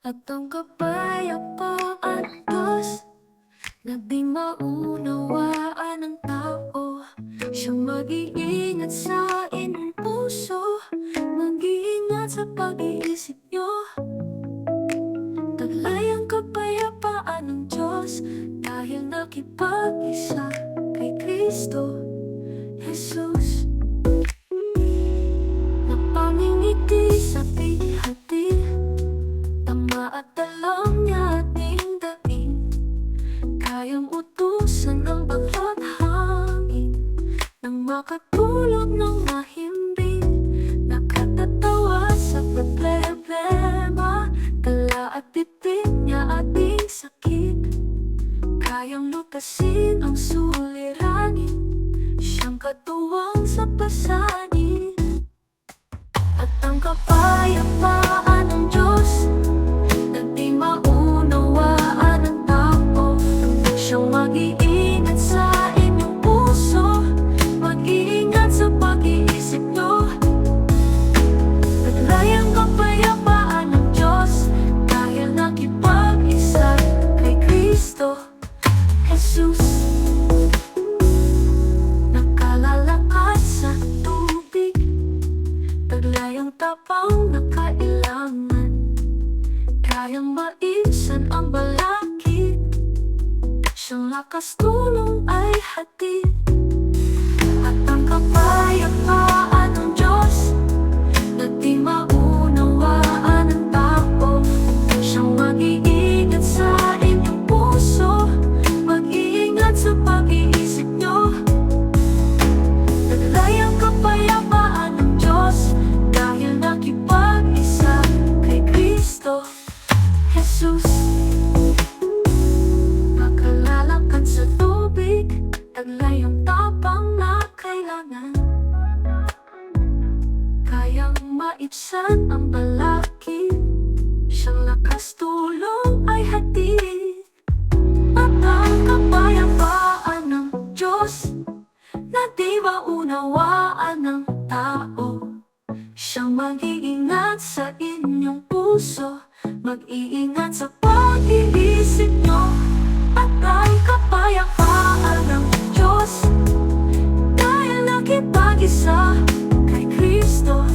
At ang kapayapaan Diyos Na di maunawaan ng tao. Siyang mag-iingat sa inyong puso Mag-iingat sa pag-iisip nyo Taglay ang kapayapaan ng Diyos Dahil nakipag-isa kay Kristo at niya ating daing Kayang utusan ang bawat hangin Nang makatulog ng mahimbing Nakatatawa sa problema. Dala at titin niya ating sakit. Kayang lutasin ang suliranin Siyang katuwang sa pasanin Kristo Jesus. Nakalalakad sa tubig. Taglay ang tapang na kailangan. Kayang maisan ang balakid. Siyang lakas tulong ay hatid Jesus. Pagkalalakad sa tubig Taglay ang tapang na kailangan. Kayang maibsan ang balakid Siyang lakas tulong ay hatid At ang kapayapaan ng Diyos Na di maunawaan ng tao? Siyang mag-iingat sa inyong puso Mag-iingat sa pag-iisip nyo. At ang kapayapaan ng Diyos. Dahil nakipag-isa kay Kristo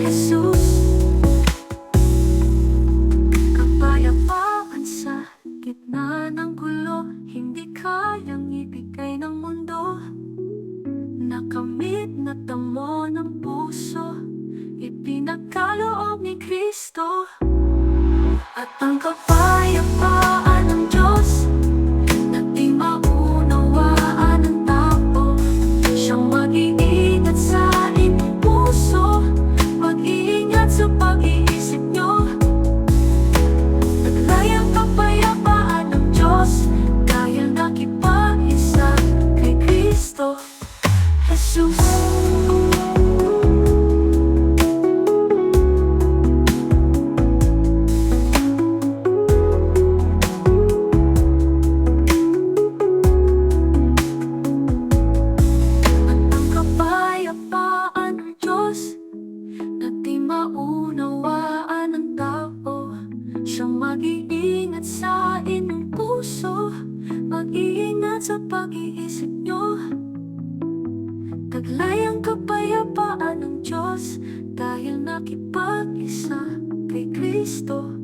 Jesus. Kapayapaan sa gitna ng gulo Hindi kayang ibigay ng mundo. Nakamit na tamo ng puso Ipinagkaloob ni Kristo At ang kapayapaan sa pag-iisip nyo. Taglay ang kapayapaan ng Diyos Dahil nakipag-isa kay Kristo